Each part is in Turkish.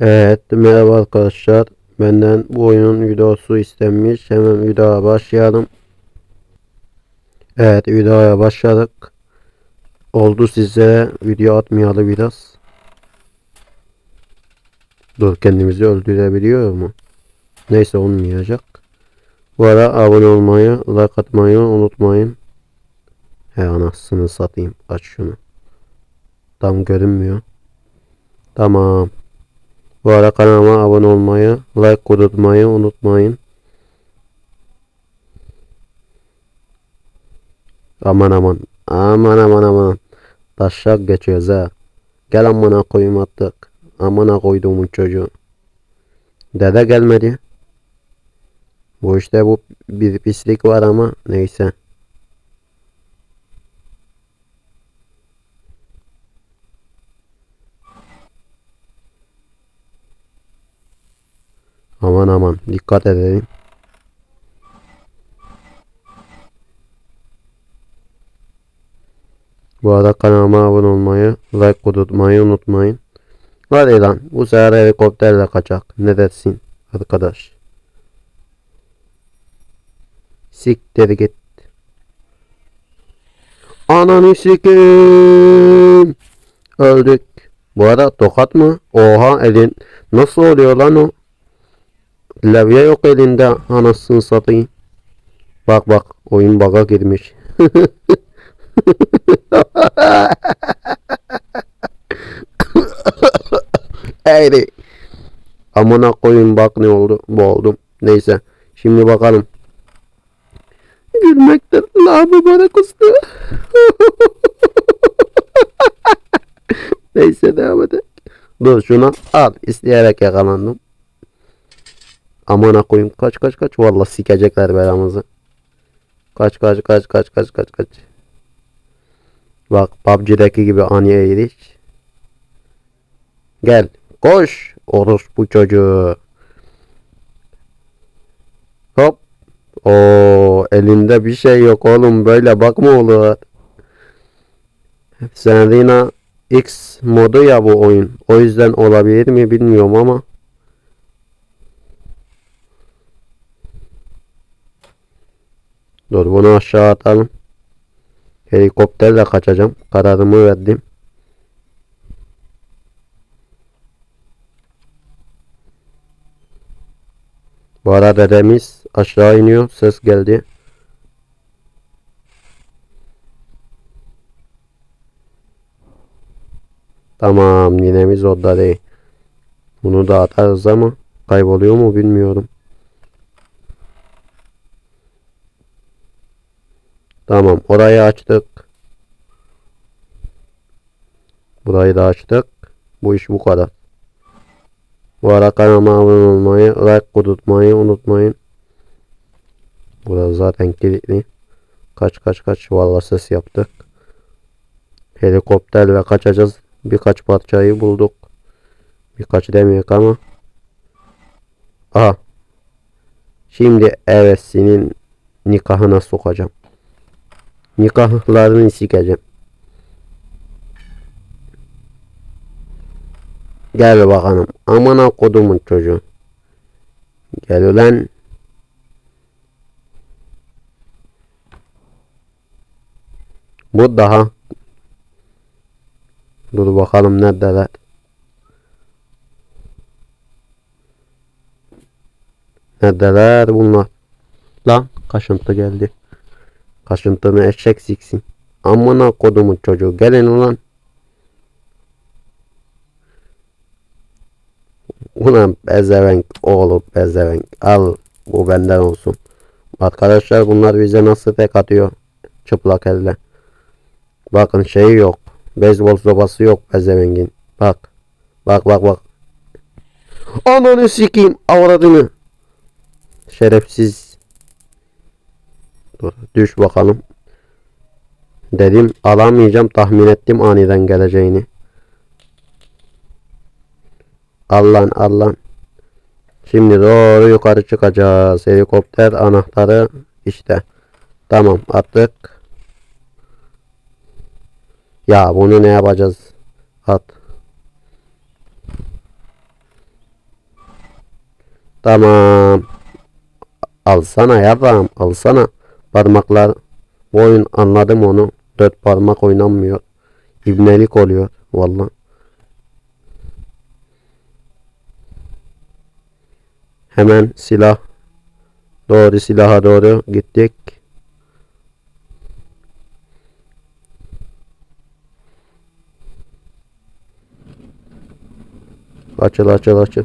Evet merhaba arkadaşlar. Benden bu oyunun videosu istenmiş. Hemen videoya başlayalım. Evet videoya başladık. Oldu sizlere video atmayalı biraz. Dur kendimizi öldürebiliyor mu? Neyse olmayacak. Bu ara abone olmayı, like atmayı unutmayın. He anasını satayım. Aç şunu. Tam görünmüyor. Tamam. Bu ara kanalıma abone olmayı, like kudurtmayı unutmayın. Aman aman. Aman aman aman. Taşak geçiyoruz ha. Gel amına koyayım attık. Amına koyduğumun çocuğu. Dede gelmedi. Bu işte bu bir pislik var ama neyse. Aman aman dikkat edelim. Bu arada kanalıma abone olmayı, like kudurtmayı unutmayın. Hadi lan bu sefer helikopterle kaçak. Ne dersin arkadaş? Siktir git. Ananı sikeyim. Öldük. Bu arada tokat mı? Oha elin. Nasıl oluyor lan o? Levye yok elinde anasını satayım. Bak bak oyun bug'a girmiş. Eğri. Amına koyun bak ne oldu. Boğuldum. Neyse. Şimdi bakalım. Gülmekten labı bana kustu. Neyse devam edelim. Dur şunu al. İsteyerek yakalandım. Amına koyayım kaç kaç kaç vallahi sikecekler belamızı. Kaç kaç kaç kaç kaç kaç kaç. Bak PUBG'deki gibi ani eğiliş. Gel koş bu çocuğu. Hop. O elinde bir şey yok oğlum böyle bakma olur. Serena X modu ya bu oyun. O yüzden olabilir mi bilmiyorum ama. Dur bunu aşağı atalım. Helikopterle kaçacağım. Kararımı verdim. Bu arada dedemiz aşağı iniyor. Ses geldi. Tamam ninemiz orada değil. Bunu da atarız ama kayboluyor mu bilmiyorum. Tamam orayı açtık. Burayı da açtık. Bu iş bu kadar. Bu ara kanalıma abone olmayı, like kudurtmayı unutmayın. Burası zaten kilitli. Kaç kaç kaç valla ses yaptık. Helikopter ve kaçacağız. Birkaç parçayı bulduk. Birkaç demeyek ama. Aha. Şimdi evet senin nikahına sokacağım. Nikahlarını sikeceğim. Gel bakalım. Amına kodumun çocuğu. Gel ulan. Bu daha. Dur bakalım neredeler. Neredeler bunlar? Lan kaşıntı geldi. Kaşıntını eşek siksin. Amına kodumun çocuğu. Gelin ulan. Ulan bezevenk oğlu bezevenk. Al bu benden olsun. Arkadaşlar bunlar bize nasıl tek atıyor. Çıplak elle. Bakın şeyi yok. Beyzbol sopası yok bezevengin. Bak. Bak bak bak. Ananı sikeyim avradını. Şerefsiz. Düş bakalım. Dedim alamayacağım tahmin ettim aniden geleceğini. Allah'ın Allah'ın. Şimdi doğru yukarı çıkacağız. Helikopter anahtarı işte. Tamam attık. Ya bunu ne yapacağız? At. Tamam. Alsana yarram. Alsana. Parmaklar. Bu oyun anladım onu. Dört parmak oynanmıyor. İbnelik oluyor. Vallahi. Hemen silah. Doğru silaha doğru gittik. Açıl açıl açıl.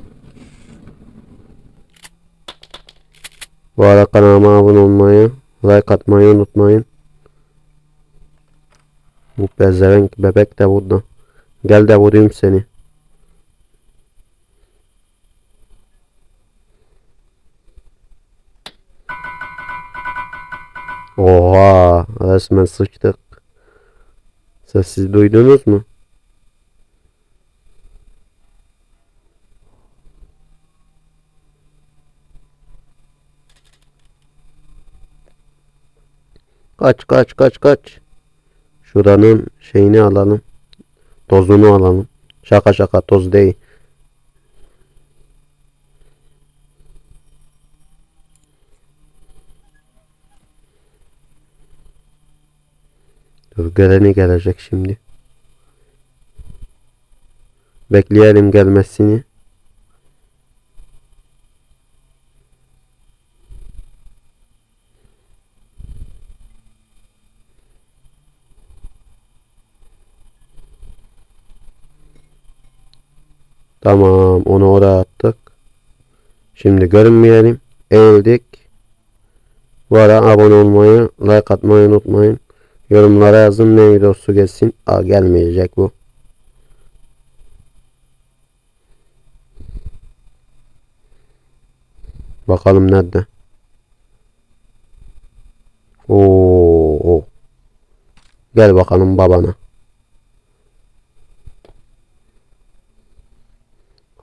Bu arada kanalıma abone olmayı, like atmayı unutmayın. Bu pezevenk bebek de burada. Gel de vurayım seni. Oha, resmen sıçtık. Sessiz duydunuz mu? Kaç kaç kaç kaç. Şuranın şeyini alalım. Tozunu alalım. Şaka şaka toz değil. Dur geleni gelecek şimdi. Bekleyelim gelmesini. Tamam onu oraya attık. Şimdi görünmeyelim. Eğildik. Bu ara abone olmayı, like atmayı unutmayın. Yorumlara yazın ne videosu gelsin. Aa, gelmeyecek bu. Bakalım nerede. Oo. Gel bakalım babana.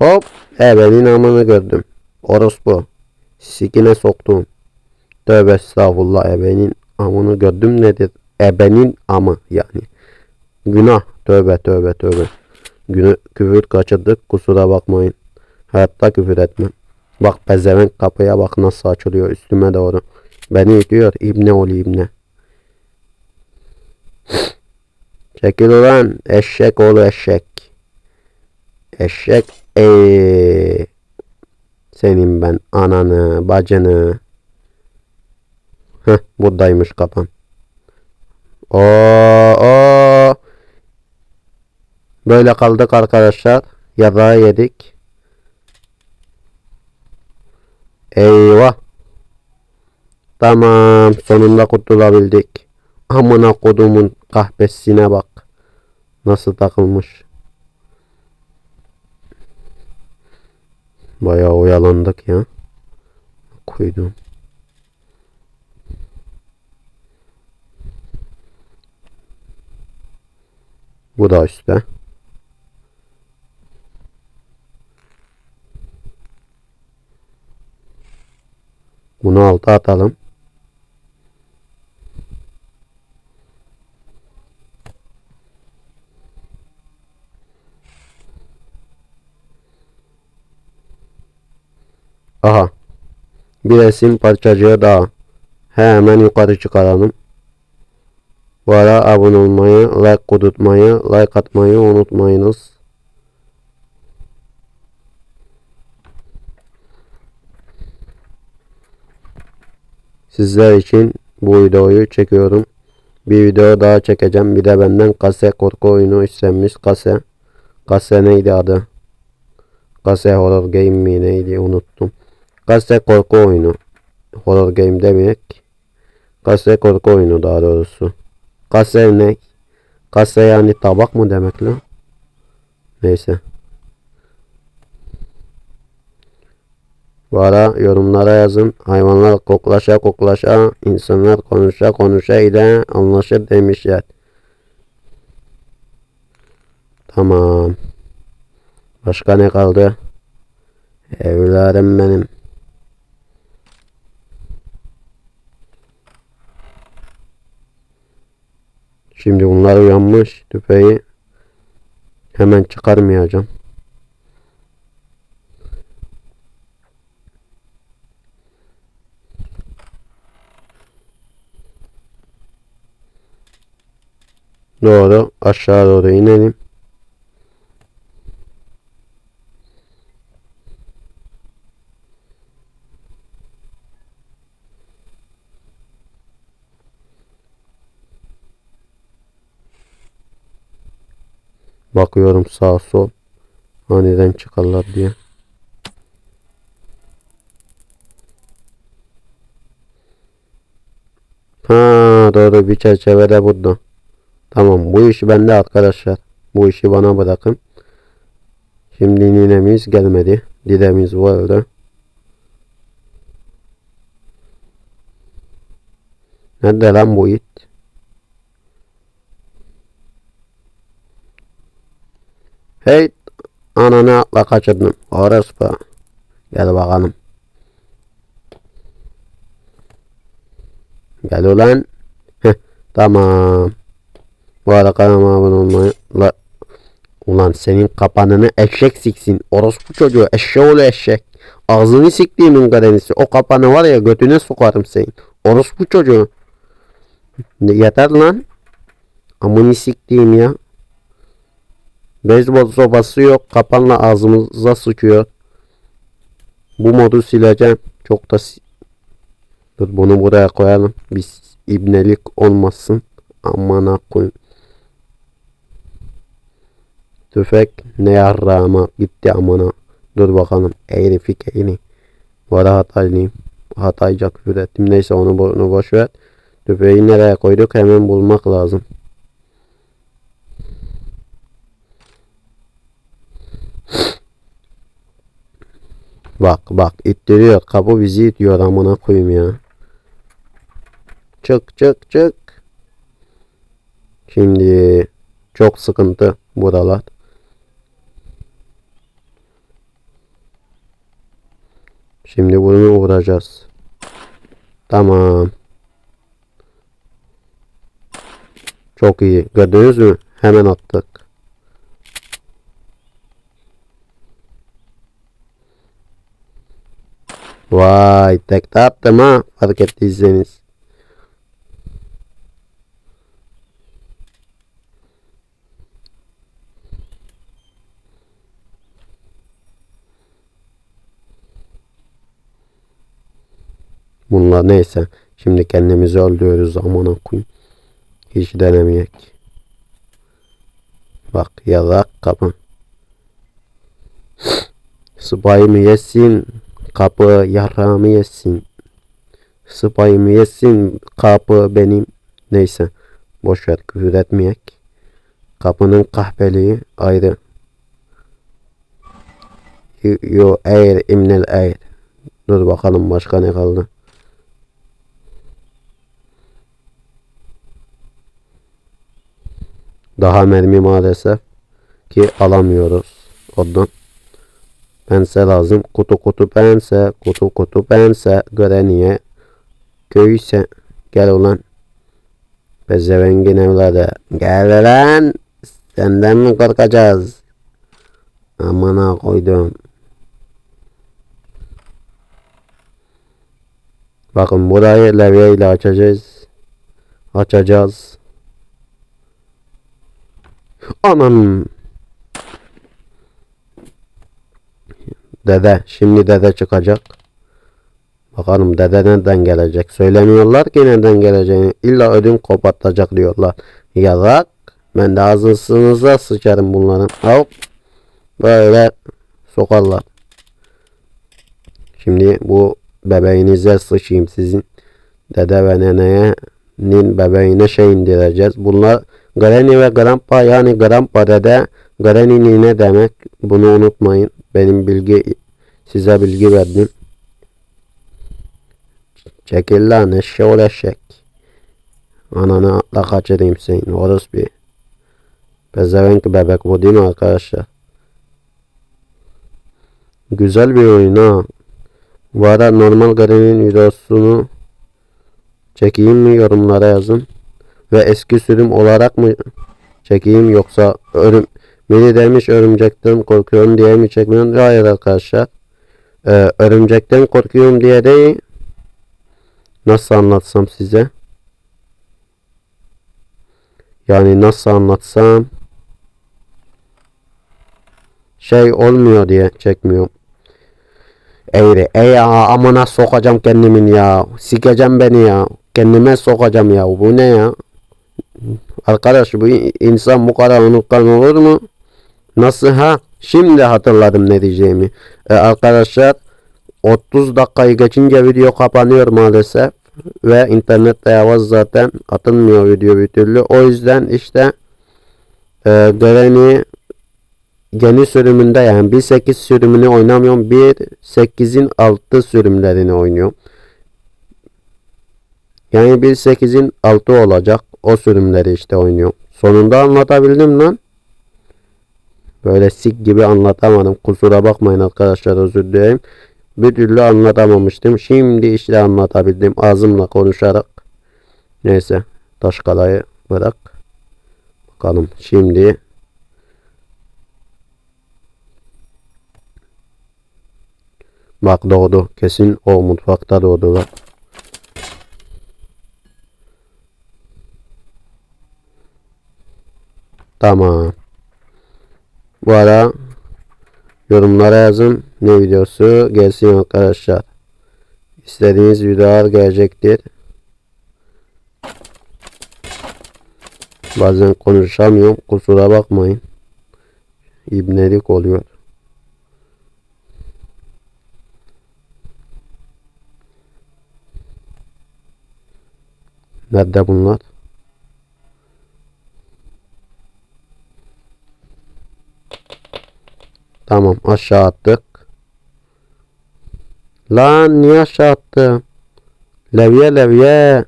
Hop. Ebenin amını gördüm. Orospu. Sikine soktum. Tövbe estağfurullah ebenin amını gördüm nedir? Ebenin amı yani. Günah. Tövbe tövbe tövbe. Günü küfür kaçırdık kusura bakmayın. Hayatta küfür etmem. Bak pezevenk kapıya bak nasıl açılıyor üstüme doğru. Beni diyor ibne ol ibne. Çekil ulan eşek oğlu eşek. Eşek eee. Senin ben ananı bacını. Heh buradaymış kapan. Oo, oo. Böyle kaldık arkadaşlar. Yarrağı yedik. Eyvah. Tamam sonunda kurtulabildik. Amına kodumun kahpesine bak. Nasıl takılmış. Bayağı oyalandık ya. Koydum. Bu da üstte. Bunu alta atalım. Aha. Bir resim parçacığı daha. Hemen yukarı çıkaralım. Bu ara abone olmayı, like kudurtmayı, like atmayı unutmayınız. Sizler için bu videoyu çekiyorum. Bir video daha çekeceğim. Bir de benden kase korku oyunu istenmiş kase. Kase neydi adı? Kase horror game mi neydi unuttum. Kase korku oyunu. Horror game demek. Kase korku oyunu daha doğrusu. Kase ne? Kase yani tabak mı demek lan? Neyse. Bu ara yorumlara yazın. Hayvanlar koklaşa koklaşa, insanlar konuşa konuşa ile anlaşır demişler. Tamam. Başka ne kaldı? Evladım benim. Şimdi bunlar uyanmış. Tüfeği hemen çıkarmayacağım. Doğru aşağı doğru inelim. Bakıyorum sağ sol. Aniden çıkarlar diye. Ha doğru bir çerçevede burada. Tamam bu işi bende arkadaşlar. Bu işi bana bırakın. Şimdi ninemiz gelmedi. Didemiz vardı. Nerede lan bu it? Hey ananı atla kaçırdım. Orospu. Gel bakalım. Gel ulan. Heh, tamam. Bu arada kanalıma abone olmayı la... Ulan senin kapanını eşek siksin. Orospu çocuğu eşeğoğlu eşek. Ağzını siktiğimin kadenisi. O kapanı var ya götüne sokarım senin. Orospu çocuğu. Yeter lan. Amını siktiğim ya. Beyzbol sopası yok. Kapanla ağzımıza sıkıyor. Bu modu sileceğim. Çok da si- Dur bunu buraya koyalım. Biz ibnelik olmasın. Amına koyayım. Tüfek ne yarrağıma gitti amına. Dur bakalım. Eğri fik eğri. Arada hataylıyım. Hatayca küfür. Neyse onu, onu boş. Tüfeği nereye koyduk hemen bulmak lazım. Bak bak ittiriyor. Kapı bizi itiyor amına koyayım ya. Çık çık çık. Şimdi çok sıkıntı buralar. Şimdi bunu vuracağız. Tamam. Çok iyi. Gördünüz mü? Hemen attık. Vay tek attım ha. Fark ettiyseniz. Bunlar neyse. Şimdi kendimizi öldürüyoruz amına koyayım. Hiç denemeyek. Bak yarak kapı. Sıpayımı yesin. Kapı yarağımı yesin. Sıpayımı yesin. Kapı benim. Neyse. Boş ver küfür etmeyek. Kapının kahpeliği ayrı. Yo eğer imnel eğer. Dur bakalım başka ne kaldı. Daha mermi maalesef ki alamıyoruz. Ondan. Pense lazım. Kutu kutu pense. Kutu kutu pense. Greniye. Köyse. Gel ulan. Pezevengin evladı. Gel lan. Senden mi korkacağız? Amına koydum. Bakın burayı levye ile açacağız. Açacağız. Anam. Dede. Şimdi dede çıkacak. Bakalım dede nereden gelecek. Söylemiyorlar ki nereden geleceğini. İlla ödüm kopartacak diyorlar. Yarak. Ben de ağzınıza sıçarım bunların. Hop. Böyle sokarlar. Şimdi bu bebeğinize sıçayım sizin. Dede ve neneye nin bebeğine şey indireceğiz. Bunlar Granny ve Grandpa yani Grandpa dede Granny nine demek. Bunu unutmayın. Benim bilgi size bilgi verdim. Çekil lan eşeğol eşek. Ananı atla kaçırayım senin. Orası bir. Pezevenk bebek bu değil mi arkadaşlar? Güzel bir oyun ha. Bu arada normal Granny'nin videosunu çekeyim mi yorumlara yazın. Ve eski sürüm olarak mı çekeyim yoksa örüm beni demiş örümcekten korkuyorum diye mi çekmiyorum? Hayır arkadaşlar. Ee, örümcekten korkuyorum diye değil. Nasıl anlatsam size? Yani nasıl anlatsam şey olmuyor diye çekmiyorum. Eğri. Ey ya amına sokacağım kendimin ya. Sikeceğim beni ya. Kendime sokacağım ya. Bu ne ya? Arkadaş bu insan bu kadar unutkan olur mu? Nasıl ha? Şimdi hatırladım ne diyeceğimi. E, arkadaşlar 30 dakikayı geçince video kapanıyor maalesef. Ve internette yavaş zaten atılmıyor video bir türlü. O yüzden işte e, Granny yeni sürümünde yani 1.8 sürümünü oynamıyorum. 1.8'in altı sürümlerini oynuyorum. Yani 1.8'in altı olacak. O sürümleri işte oynuyorum. Sonunda anlatabildim lan. Böyle sik gibi anlatamadım. Kusura bakmayın arkadaşlar özür dilerim. Bir türlü anlatamamıştım. Şimdi işte anlatabildim ağzımla konuşarak. Neyse taşkalayı bırak. Bakalım şimdi Bak doğdu. Kesin o mutfakta doğdu bak. Tamam. Bu ara yorumlara yazın. Ne videosu gelsin arkadaşlar. İstediğiniz videolar gelecektir. Bazen konuşamıyorum. Kusura bakmayın. İbnelik oluyor. Nerede bunlar? Tamam aşağı attık. Lan niye aşağı attım? Levye levye.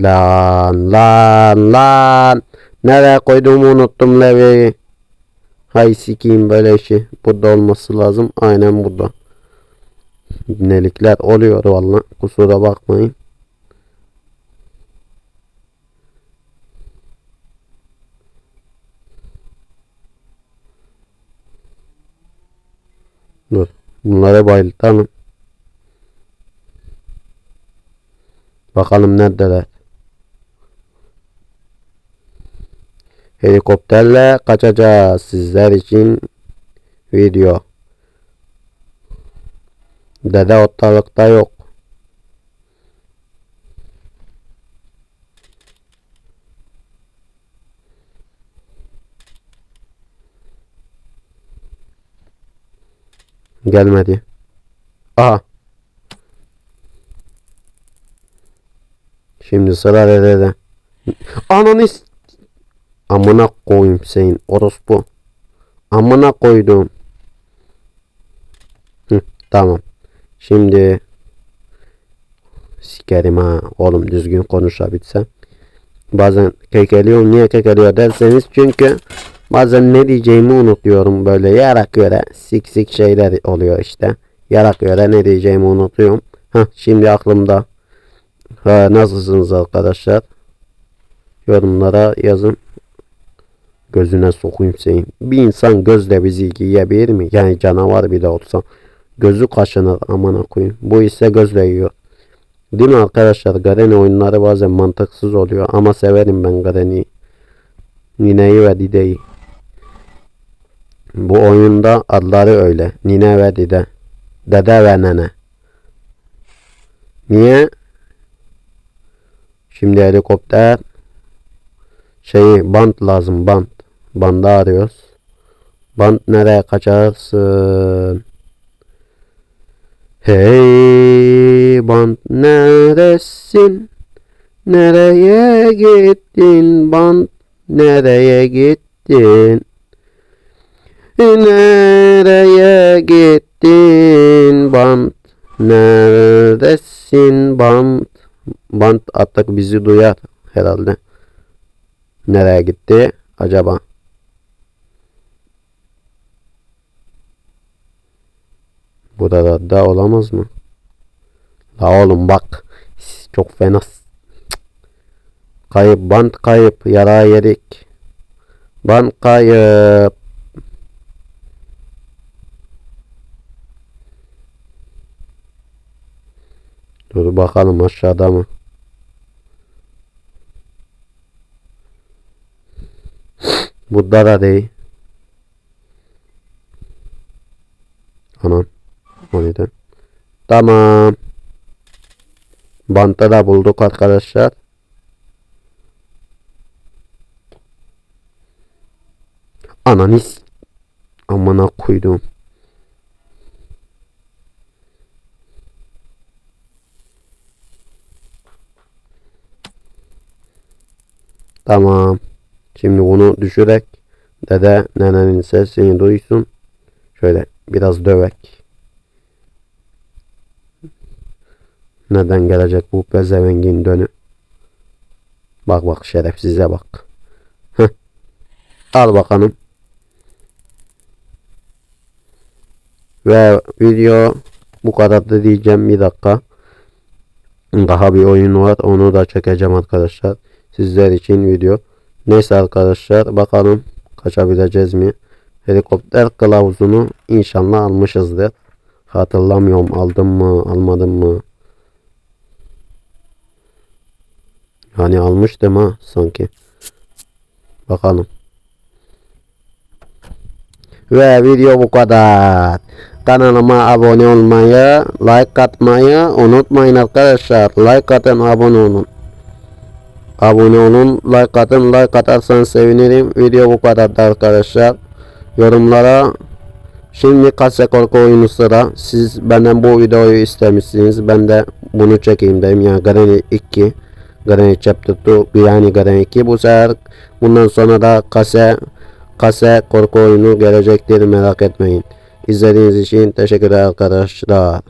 Lan lan lan. Nereye koyduğumu unuttum levyeyi. Hay sikiyim böyle işi. Burada olması lazım. Aynen burada. Nelikler oluyor valla. Kusura bakmayın. Dur. Bunları bayıltalım. Bakalım neredeler. Helikopterle kaçacağız sizler için video. Dede ortalıkta yok. Gelmedi. Aha. Şimdi sıra dedede. Ananı Amına koyayım senin orospu. Amına koydum. Hı, tamam. Şimdi sikerim ha oğlum düzgün konuşabilsem. Bazen kekeliyorum. Niye kekeliyor derseniz çünkü bazen ne diyeceğimi unutuyorum böyle yarak göre sik sik şeyler oluyor işte. Yarak göre ne diyeceğimi unutuyorum. Hah şimdi aklımda. Ha, nasılsınız arkadaşlar? Yorumlara yazın. Gözüne sokayım senin. Bir insan gözle bizi yiyebilir mi? Yani canavar bile olsa. Gözü kaşınır amına koyayım. Bu ise gözle yiyor. Değil mi arkadaşlar? Garen oyunları bazen mantıksız oluyor ama severim ben Garen'i. Nine'yi ve Dide'yi. Bu oyunda adları öyle. Nine ve Dide. Dede ve Nene. Niye? Şimdi helikopter şeyi bant lazım bant. Bandı arıyoruz. Bant nereye kaçarsın? Hey bant neresin? Nereye gittin bant? Nereye gittin? Nereye gittin bant? Neredesin bant? Bant artık bizi duyar herhalde. Nereye gitti acaba? Burada da olamaz mı? La oğlum bak. Çok fena. Kayıp bant kayıp yara yedik. Bant kayıp. Dur bakalım aşağıda mı? Burada da değil. Anam. O neden? Tamam. Bantı da bulduk arkadaşlar. Ananis. Amına koydum. Tamam. Şimdi bunu düşürek dede nenenin sesini duysun. Şöyle biraz dövek. Neden gelecek bu pezevengin dönü? Bak bak şerefsize bak. Heh. Al bakalım. Ve video bu kadardı diyeceğim bir dakika. Daha bir oyun var onu da çekeceğim arkadaşlar. Sizler için video. Neyse arkadaşlar bakalım kaçabileceğiz mi? Helikopter kılavuzunu inşallah almışızdır. Hatırlamıyorum aldım mı almadım mı? Yani almıştım ha sanki. Bakalım. Ve video bu kadar. Kanalıma abone olmayı, like atmayı unutmayın arkadaşlar. Like atın, abone olun. Abone olun, like atın. Like atarsanız sevinirim. Video bu kadardı arkadaşlar. Yorumlara Şimdi kase korku oyunu sıra. Siz benden bu videoyu istemişsiniz. Ben de bunu çekeyim dedim. Yani Granny 2. Granny Chapter 2. Yani Granny 2. Bu sefer bundan sonra da kase kase korku oyunu gelecektir. Merak etmeyin. İzlediğiniz için teşekkürler arkadaşlar.